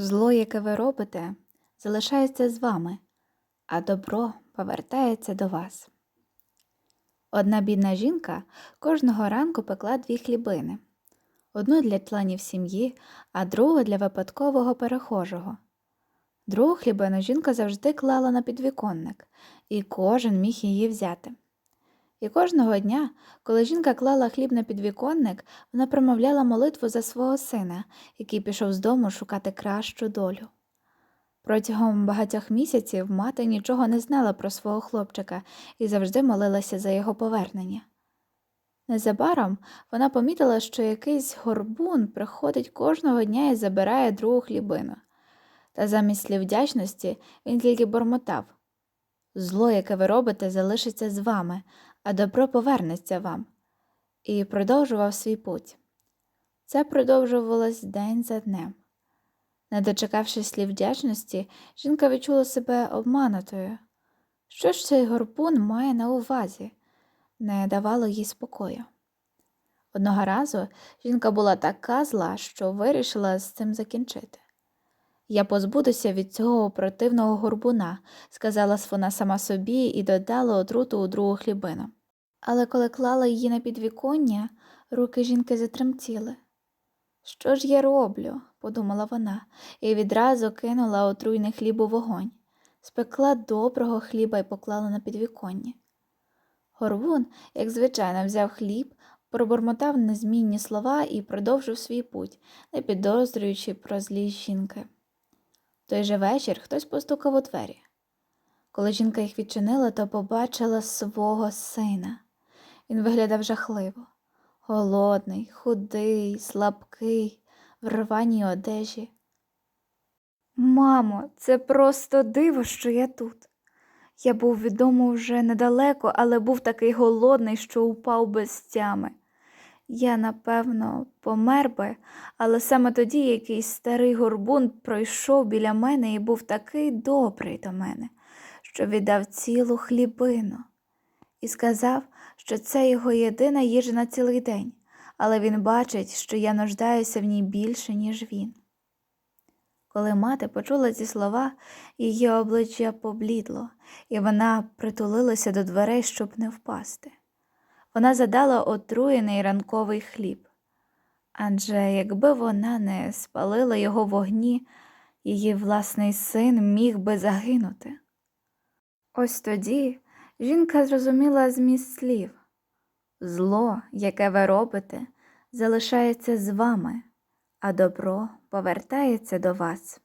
Зло, яке ви робите, залишається з вами, а добро повертається до вас. Одна бідна жінка кожного ранку пекла дві хлібини одну для членів сім'ї, а другу для випадкового перехожого. Другу хлібину жінка завжди клала на підвіконник, і кожен міг її взяти. І кожного дня, коли жінка клала хліб на підвіконник, вона промовляла молитву за свого сина, який пішов з дому шукати кращу долю. Протягом багатьох місяців мати нічого не знала про свого хлопчика і завжди молилася за його повернення. Незабаром вона помітила, що якийсь горбун приходить кожного дня і забирає другу хлібину. Та замість слів вдячності він тільки бормотав Зло, яке ви робите, залишиться з вами, а добро повернеться вам, і продовжував свій путь. Це продовжувалось день за днем. Не дочекавшись слів вдячності, жінка відчула себе обманутою. Що ж цей горбун має на увазі? Не давало їй спокою. Одного разу жінка була така зла, що вирішила з цим закінчити. Я позбудуся від цього противного горбуна, сказала вона сама собі і додала отруту у другу хлібину. Але коли клала її на підвіконня, руки жінки затремтіли. Що ж я роблю? подумала вона, і відразу кинула отруйний хліб у вогонь, спекла доброго хліба і поклала на підвіконня. Горбун, як звичайно, взяв хліб, пробормотав незмінні слова і продовжив свій путь, не підозрюючи про злість жінки. Той же вечір хтось постукав у двері. Коли жінка їх відчинила, то побачила свого сина. Він виглядав жахливо, голодний, худий, слабкий, в рваній одежі. Мамо, це просто диво, що я тут. Я був відомо вже недалеко, але був такий голодний, що упав без тями. Я, напевно, помер би, але саме тоді якийсь старий горбун пройшов біля мене і був такий добрий до мене, що віддав цілу хлібину і сказав, що це його єдина їжа на цілий день, але він бачить, що я нуждаюся в ній більше, ніж він. Коли мати почула ці слова, її обличчя поблідло, і вона притулилася до дверей, щоб не впасти. Вона задала отруєний ранковий хліб. Адже якби вона не спалила його вогні, її власний син міг би загинути. Ось тоді жінка зрозуміла зміст слів зло, яке ви робите, залишається з вами, а добро повертається до вас.